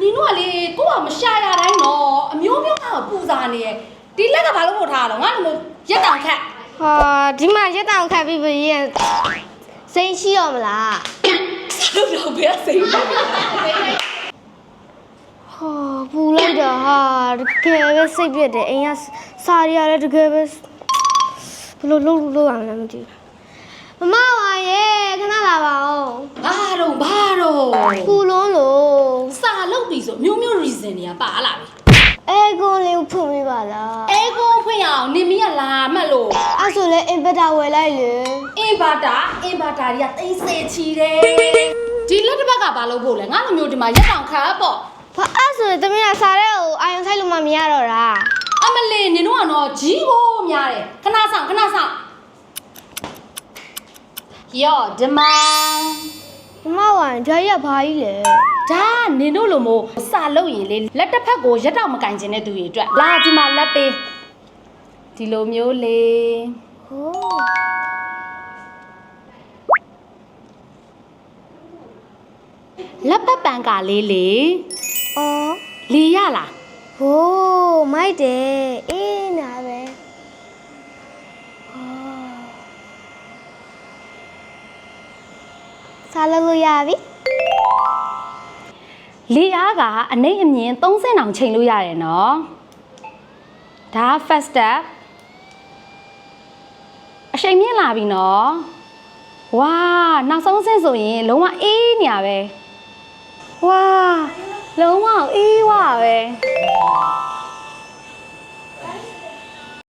နင်တို့ကလေကိုကမရှာရတိုင်းတော့အမျိုးမျိုးကပူစားနေရဲ့ဒီလက်ကဘာလို့ပို့ထားတာလဲငါ့လိုမျိုးရက်တောင်ခတ်ဟာဒီမှာရက်တောင်ခတ်ပြီးပြီရင်စိတ်ရှိရောမလားစားလို့တော့ဘယ်စိတ်လဲဟာပူလိုက်တာဟာတကယ်ပဲစိတ်ပြက်တယ်အိမ်ကစားရရတယ်တကယ်ပဲဘလို့လုံးလို့ရမှာမသိဘူးမမပါရဲ့ခဏလာပါဦးဘာတော့ဘာတော့ပူလုံးလို့စာလုပ်ပြီဆို မျိုးမျိုး reason တွေကပါလာပြီအဲကွန်လေးကိုဖွင့်ပေးပါလားအဲကိုဖွင့်ရအောင်နေမီးကလာမှတ်လို့အဲ့ဆိုလဲအင်ဗာတာဝယ်လိုက်လေအင်ဗာတာအင်ဗာတာတွေကတိတ်ဆယ်ချီတယ်ဒီလက်တစ်ပတ်ကဘာလုပ်ဖို့လဲငါလိုမျိုးဒီမှာရက်တောင်ခတ်ပေါ့ဘာအဲ့ဆိုရင်တမီးကစားတဲ့ကိုအာယုံဆိုင်လို့မမရတော့တာအမလေးနင်တို့ကတော့ကြီးကိုများတယ်ခဏဆောင်ခဏဆောင်ယောဒီမန်မမဝိုင်ဒါရဘာကြီးလဲ ဒါနင်တို့လိုမျိုးစာလုပ်ရင်လေလက်တစ်ဖက်ကိုရက်တောင်မကင်ကျင်တဲ့သူတွေအတွက်လာဒီမှာလက်ပေးဒီလိုမျိုးလေဟိုးလက်ပတ်ပန်ကလေးလေအော်လေရလားဟိုးမိုက်တယ်အေးနာပဲစားလို့လို့ရပြီ လေအားကအနှိမ့်အမြင်30တောင်ချိန်လို့ရတယ်နော်ဒါ first step အချိန်မြင့်လာပြီနော်ဝါနောက်ဆုံးဆင့်ဆိုရင်လုံးဝအေးနေရပဲဝါလုံးဝအေးဝါပဲ